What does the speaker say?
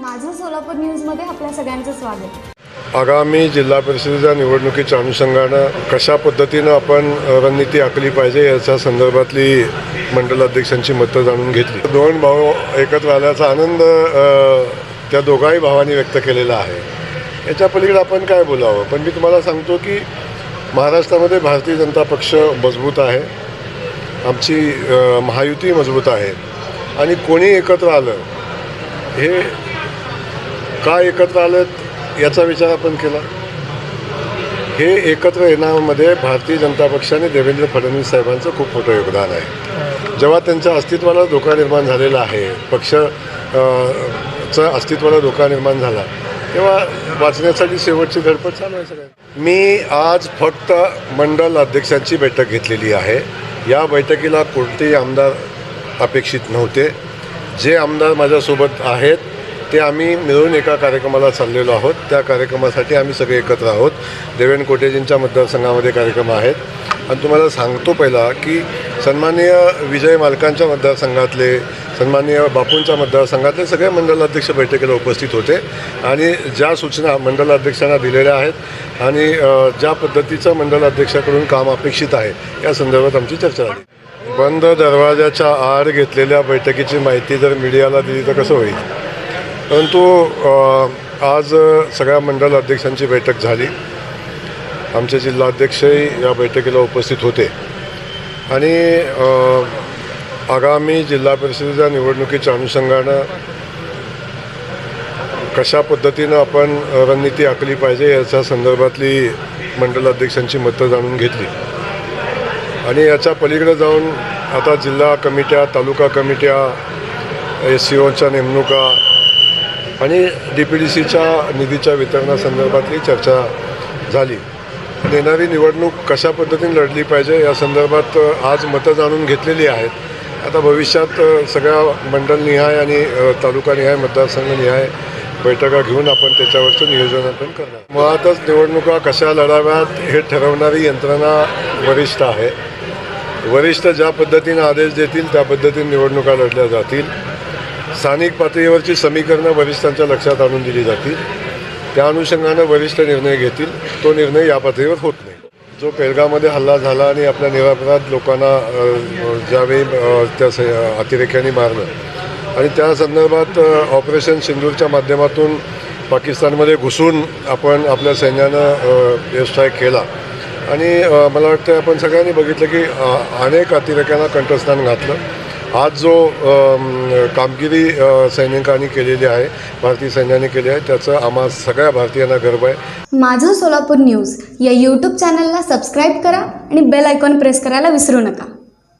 माझं सोलापूर न्यूजमध्ये आपल्या सगळ्यांचं स्वागत. आगामी जिल्हा परिषदेच्या निवडणुकीच्या अनुषंगानं कशा पद्धतीनं आपण रणनीती आखली पाहिजे याच्या संदर्भातली मंडल अध्यक्षांची मतं जाणून घेतली. दोन भाऊ एकत्र आल्याचा आनंद त्या दोघाही भावांनी व्यक्त केलेला आहे. याच्या पलीकडे आपण काय बोलावं? पण मी तुम्हाला सांगतो की महाराष्ट्रामध्ये भारतीय जनता पक्ष मजबूत आहे. आमची महायुती मजबूत आहे. आणि कोणी एकत्र आलं हे का एकत्र आलेत याचा विचार आपण केला. हे एकत्र येण्यामध्ये भारतीय जनता पक्षाने देवेंद्र फडणवीस साहेबांचं खूप मोठं योगदान आहे. जेव्हा त्यांच्या अस्तित्वाला धोका निर्माण झालेला आहे पक्ष चं अस्तित्वाला धोका निर्माण झाला तेव्हा वाचण्यासाठी शेवटची धडपड चालू आहे सगळ्या मी आज फक्त मंडल अध्यक्षांची बैठक घेतलेली आहे. या बैठकीला कोणतेही आमदार अपेक्षित नव्हते. जे आमदार माझ्यासोबत आहेत ते आम्ही मिळून एका कार्यक्रमाला चाललेलो आहोत. त्या कार्यक्रमासाठी आम्ही सगळे एकत्र आहोत. देवेन कोटेजींच्या मतदारसंघामध्ये कार्यक्रम आहेत. आणि तुम्हाला सांगतो पहिला की सन्माननीय विजय मालकांच्या मतदारसंघातले सन्माननीय बापूंच्या मतदारसंघातले सगळे मंडलाध्यक्ष बैठकीला उपस्थित होते. आणि ज्या सूचना मंडलाध्यक्षांना दिलेल्या आहेत आणि ज्या पद्धतीचं मंडलाध्यक्षाकडून काम अपेक्षित आहे या संदर्भात आमची चर्चा झाली. बंद दरवाजाच्या आड घेतलेल्या बैठकीची माहिती जर मीडियाला दिली तर कसं होईल? परंतु आज सगळ्या मंडल अध्यक्षांची बैठक झाली. आमचे जिल्हाध्यक्षही या बैठकीला उपस्थित होते. आणि आगामी जिल्हा परिषदेच्या निवडणुकीच्या अनुषंगानं कशा पद्धतीनं आपण रणनीती आखली पाहिजे याच्या संदर्भातली मंडल अध्यक्षांची मतं जाणून घेतली. आणि याच्या पलीकडे जाऊन आता जिल्हा कमिट्या तालुका कमिट्या एस सी ओच्या नेमणुका आणि डी पी डी सीच्या निधीच्या वितरणासंदर्भातली चर्चा झाली. येणारी निवडणूक कशा पद्धतीने लढली पाहिजे या संदर्भात आज मतं जाणून घेतलेली आहेत. आता भविष्यात सगळ्या मंडलनिहाय आणि तालुकानिहाय मतदारसंघनिहाय बैठका घेऊन आपण त्याच्यावरचं नियोजन आपण करणार. मुळातच निवडणुका कशा लढाव्यात हे ठरवणारी यंत्रणा वरिष्ठ आहे. वरिष्ठ ज्या पद्धतीनं आदेश देतील त्या पद्धतीने निवडणुका लढल्या जातील. स्थानिक पातळीवरची समीकरणं वरिष्ठांच्या लक्षात आणून दिली जातील. त्या अनुषंगानं वरिष्ठ निर्णय घेतील. तो निर्णय या पातळीवर होत नाही. जो पेलगावमध्ये हल्ला झाला आणि आपल्या निरापराध लोकांना ज्यावेळी त्या स अतिरेक्यांनी मारलं. आणि त्या संदर्भात ऑपरेशन सिंदूरच्या माध्यमातून पाकिस्तानमध्ये घुसून आपण आपल्या सैन्यानं एअरस्ट्राईक केला. आणि मला वाटतं आपण सगळ्यांनी बघितलं की अनेक अतिरेक्यांना कंठस्थान घातलं. आज जो कामगिरी सैनिकांनी केलेली आहे भारतीय सैन्याने केली आहे त्याचं आम्हा सगळ्या भारतीयांना गर्व आहे. माझं सोलापूर न्यूज या यूट्यूब चॅनलला सबस्क्राईब करा आणि बेल आयकॉन प्रेस करायला विसरू नका.